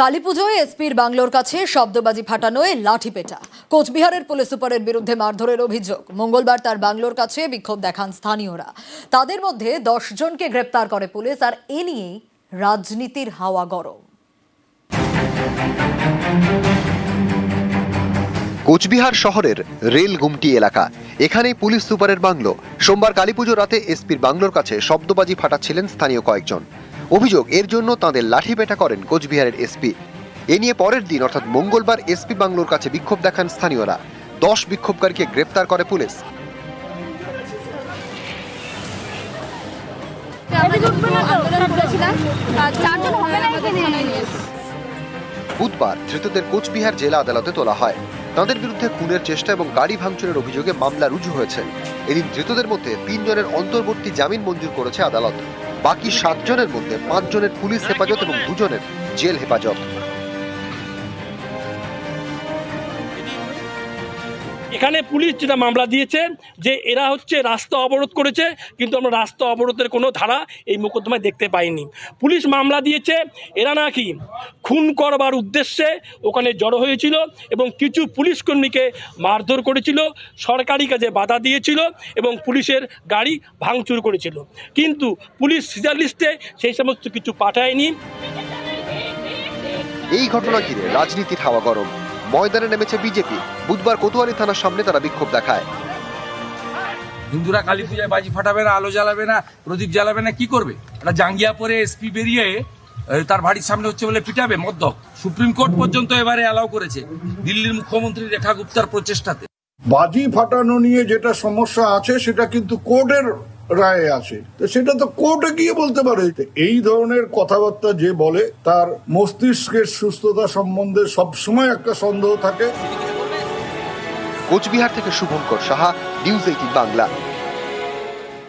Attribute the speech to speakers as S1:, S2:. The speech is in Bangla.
S1: কালীপুজোয় এসপির বাংলোর কাছে শব্দবাজি ফাটানোয় লাঠি পেটা কোচবিহারের পুলিশ সুপারের বিরুদ্ধে মারধরের অভিযোগ। মঙ্গলবার তার বাংলোর কাছে বিক্ষোভ দেখান স্থানীয়রা। তাদের মধ্যে দশ জনকে গ্রেপ্তার করে পুলিশ, আর এ নিয়েই রাজনীতির হাওয়া গরম।
S2: কোচবিহার শহরের রেল গুমটি এলাকা। এখানেই পুলিশ সুপারের বাংলো। সোমবার কালীপুজো রাতে এসপির বাংলোর কাছে শব্দবাজি ফাটাচ্ছিলেন স্থানীয় কয়েকজন। অভিযোগ, এর জন্য তাদের লাঠি পেটা করেন কোচবিহারের এসপি। এ নিয়ে পরের দিন, অর্থাৎ মঙ্গলবার, এসপি বাংলোর কাছে বিক্ষোভ দেখান স্থানীয়রা। দশ বিক্ষোভকারীকে গ্রেপ্তার করে পুলিশ। বুধবার, ধৃতদের কোচবিহার জেলা আদালতে তোলা হয়। তাদের বিরুদ্ধে খুনের চেষ্টা এবং গাড়ি ভাঙচুরের অভিযোগে মামলা রুজু হয়েছে। এদিন ধৃতদের মধ্যে তিনজনের অন্তর্বর্তী জামিন মঞ্জুর করেছে আদালত। বাকি সাতজনের মধ্যে পাঁচজনের পুলিশ হেফাজত এবং দুজনের জেল হেফাজত।
S3: এখানে পুলিশ যেটা মামলা দিয়েছে যে এরা হচ্ছে রাস্তা অবরোধ করেছে, কিন্তু আমরা রাস্তা অবরোধের কোনো ধারা এই মোকদ্দমায় দেখতে পাইনি। পুলিশ মামলা দিয়েছে, এরা নাকি খুন করবার উদ্দেশ্যে ওখানে জড়ো হয়েছিল এবং কিছু পুলিশ কর্মীকে মারধর করেছিল, সরকারি কাজে বাধা দিয়েছিল এবং পুলিশের গাড়ি ভাঙচুর করেছিল। কিন্তু পুলিশ সিজার লিস্টে সেই সমস্ত কিছু পাঠায়নি।
S2: এই ঘটনা ঘিরে রাজনীতির হাওয়া গরম। ময়দানে নেমেছে বিজেপি। বুধবার কোতোয়ালি থানার সামনে তারা বিক্ষোভ দেখায়।
S4: হিন্দুরা কালী পূজায় বাজি ফাটাবে না আলো জ্বালাবে না প্রদীপ জ্বালাবে না কি করবে? একটা জাঙ্গিয়া পরে এসপি বেরিয়ে তার বাড়ির সামনে হচ্ছে বলে পিটাবে মদ্যপ। সুপ্রিম কোর্ট পর্যন্ত এবারে অ্যালাউ করেছে দিল্লির মুখ্যমন্ত্রী রেখা গুপ্তার প্রচেষ্টাতে।
S5: বাজি ফাটানো নিয়ে যেটা সমস্যা আছে সেটা কিন্তু কোর্টের রায়ে আছে তো সেটা তো কোর্টে গিয়ে বলতে পারে। এই ধরনের কথাবার্তা যে বলে, তার মস্তিষ্কের সুস্থতা সম্বন্ধে সবসময় একটা সন্দেহ থাকে।
S2: কোচবিহার থেকে শুভঙ্কর সাহা, নিউজ এইটিন বাংলা।